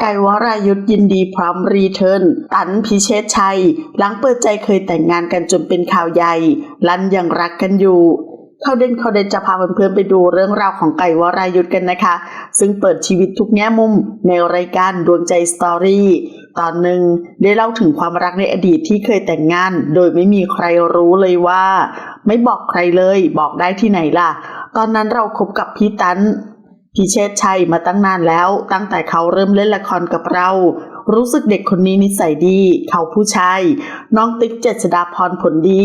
ไก่วรายุทธยินดีพร้อมรีเทิร์น ตันพิเชษชัย หลังเปิดใจเคยแต่งงานกันจนเป็นข่าวใหญ่ ลันยังรักกันอยู่เขาเด่นเขาเด่นจะพาเพื่อนๆไปดูเรื่องราวของไก่วรายุทธกันนะคะ ซึ่งเปิดชีวิตทุกแง่มุมในรายการดวงใจสตอรี่ตอนหนึ่งได้เล่าถึงความรักในอดีตที่เคยแต่งงาน โดยไม่มีใครรู้เลยว่า ไม่บอกใครเลย บอกได้ที่ไหนล่ะ ตอนนั้นเราคบกับพี่ตัน พิเชษชัยมาตั้งนานแล้ว ตั้งแต่เขาเริ่มเล่นละครกับเรา รู้สึกเด็กคนนี้นิสัยดี เขาผู้ชาย น้องติ๊กเจษดาพรผลดี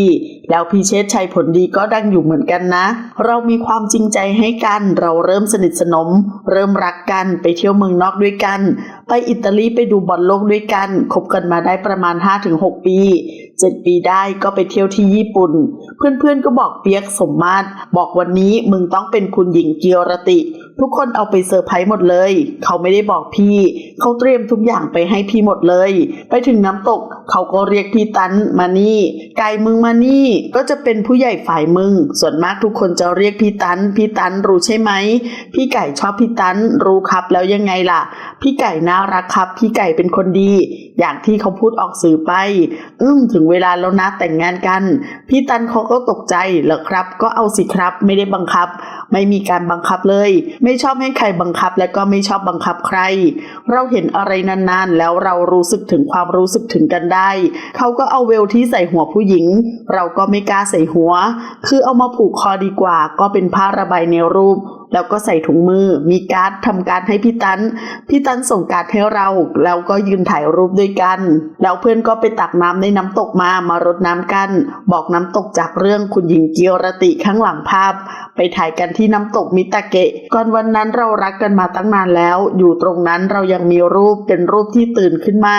แล้วพิเชษชัยผลดีก็ดังอยู่เหมือนกันนะ เรามีความจริงใจให้กัน เราเริ่มสนิทสนม เริ่มรักกัน ไปเที่ยวเมืองนอกด้วยกัน ไปอิตาลีไปดูบอลโลกด้วยกัน คบกันมาได้ประมาณ 5-6 ปี7ปีได้ก็ไปเที่ยวที่ญี่ปุ่น เพื่อนๆก็บอกเปียกสมมาตรบอกวันนี้มึงต้องเป็นคุณหญิงเกียรติ ทุกคนเอาไปเซอร์ไพรส์หมดเลย เขาไม่ได้บอกพี่ เขาเตรียมทุกอย่างไปให้พี่หมดเลย ไปถึงน้ำตก เขาก็เรียกพี่ตันมานี่ไก่มึงมานี่ ก็จะเป็นผู้ใหญ่ฝ่ายมึง ส่วนมากทุกคนจะเรียกพี่ตัน พี่ตันรู้ใช่ไหม พี่ไก่ชอบพี่ตัน รู้ครับแล้วยังไงล่ะ พี่ไก่น่ารักครับ พี่ไก่เป็นคนดี อย่างที่เขาพูดออกสื่อไป อืมถึงเวลาแล้วนะแต่งงานกัน พี่ตันเขาก็ตกใจเหรอครับ ก็เอาสิครับ ไม่ได้บังคับ ไม่มีการบังคับเลยไม่ชอบให้ใครบังคับและก็ไม่ชอบบังคับใคร เราเห็นอะไรนานๆ แล้วเรารู้สึกถึงความรู้สึกถึงกันได้ เขาก็เอาเวลที่ใส่หัวผู้หญิง เราก็ไม่กล้าใส่หัว คือเอามาผูกคอดีกว่า ก็เป็นผ้าระบายในรูปแล้วก็ใส่ถุงมือ มีการ์ดทำการให้พี่ตันพี่ตันส่งการ์ดให้เรา แล้วก็ยืนถ่ายรูปด้วยกัน แล้วเพื่อนก็ไปตักน้ำในน้ำตกมามารดน้ำกัน บอกน้ำตกจากเรื่องคุณหญิงเกียรติข้างหลังภาพ ไปถ่ายกันที่น้ำตกมิตาเกะ ก่อนวันนั้นเรารักกันมาตั้งนานแล้ว อยู่ตรงนั้นเรายังมีรูปเป็นรูปที่ตื่นขึ้นมา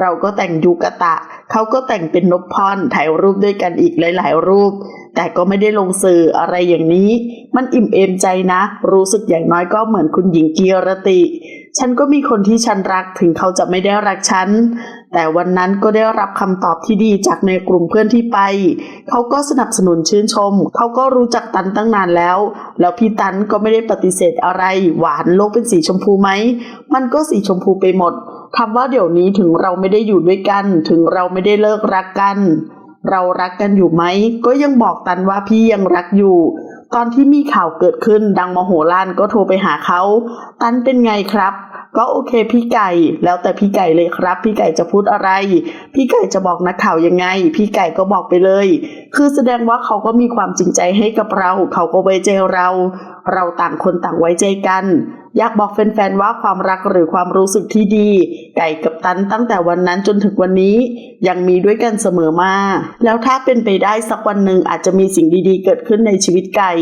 เราก็แต่งยูกะตะ เขาก็แต่งเป็นนพพรถ่ายรูปด้วยกันอีกหลาย ๆ รูป แต่ก็ไม่ได้ลงสื่ออะไรอย่างนี้ มันอิ่มเอมใจนะ รู้สึกอย่างน้อยก็เหมือนคุณหญิงเกียรติ ฉันก็มีคนที่ฉันรักถึงเขาจะไม่ได้รักฉัน แต่วันนั้นก็ได้รับคำตอบที่ดีจากในกลุ่มเพื่อนที่ไป เขาก็สนับสนุนชื่นชม เขาก็รู้จักตันตั้งนานแล้ว แล้วพี่ตันก็ไม่ได้ปฏิเสธอะไร หวานโลกเป็นสีชมพูไหม มันก็สีชมพูไปหมดคำว่าเดี๋ยวนี้ถึงเราไม่ได้อยู่ด้วยกัน ถึงเราไม่ได้เลิกรักกัน เรารักกันอยู่ไหม ก็ยังบอกตันว่าพี่ยังรักอยู่ ตอนที่มีข่าวเกิดขึ้นดังมโหฬารก็โทรไปหาเขา ตันเป็นไงครับ ก็โอเคพี่ไก่ แล้วแต่พี่ไก่เลยครับ พี่ไก่จะพูดอะไร พี่ไก่จะบอกนักข่าวยังไง พี่ไก่ก็บอกไปเลย คือแสดงว่าเขาก็มีความจริงใจให้กับเรา เขาก็ไว้ใจเรา เราต่างคนต่างไว้ใจกันอยากบอกแฟนๆว่าความรักหรือความรู้สึกที่ดี ไก่กับตันตั้งแต่วันนั้นจนถึงวันนี้ ยังมีด้วยกันเสมอมา แล้วถ้าเป็นไปได้สักวันหนึ่งอาจจะมีสิ่งดีๆ เกิดขึ้นในชีวิตไก่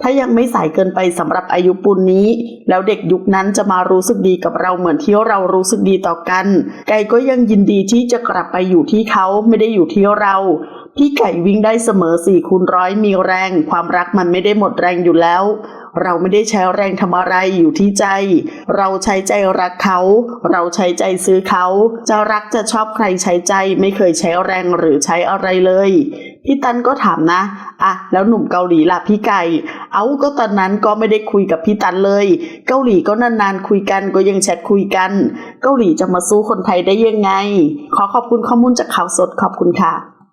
ถ้ายังไม่สายเกินไปสำหรับอายุปูนนี้ แล้วเด็กยุคนั้นจะมารู้สึกดีกับเราเหมือนที่เรารู้สึกดีต่อกัน ไก่ก็ยังยินดีที่จะกลับไปอยู่ที่เขาไม่ได้อยู่ที่เรา พี่ไก่วิ่งได้เสมอสี่คูณร้อยมีแรง ความรักมันไม่ได้หมดแรงอยู่แล้ว เราไม่ได้ใช้แรงทำอะไรอยู่ที่ใจ เราใช้ใจรักเขา เราใช้ใจซื้อเขา จะรักจะชอบใครใช้ใจไม่เคยใช้แรงหรือใช้อะไรเลย พี่ตันก็ถามนะ อะ แล้วหนุ่มเกาหลีล่ะพี่ไก่ เอาก็ตอนนั้นก็ไม่ได้คุยกับพี่ตันเลย เกาหลีก็นานๆคุยกันก็ยังแชทคุยกัน เกาหลีจะมาสู้คนไทยได้ยังไง ขอขอบคุณข้อมูลจากข่าวสดขอบคุณค่ะ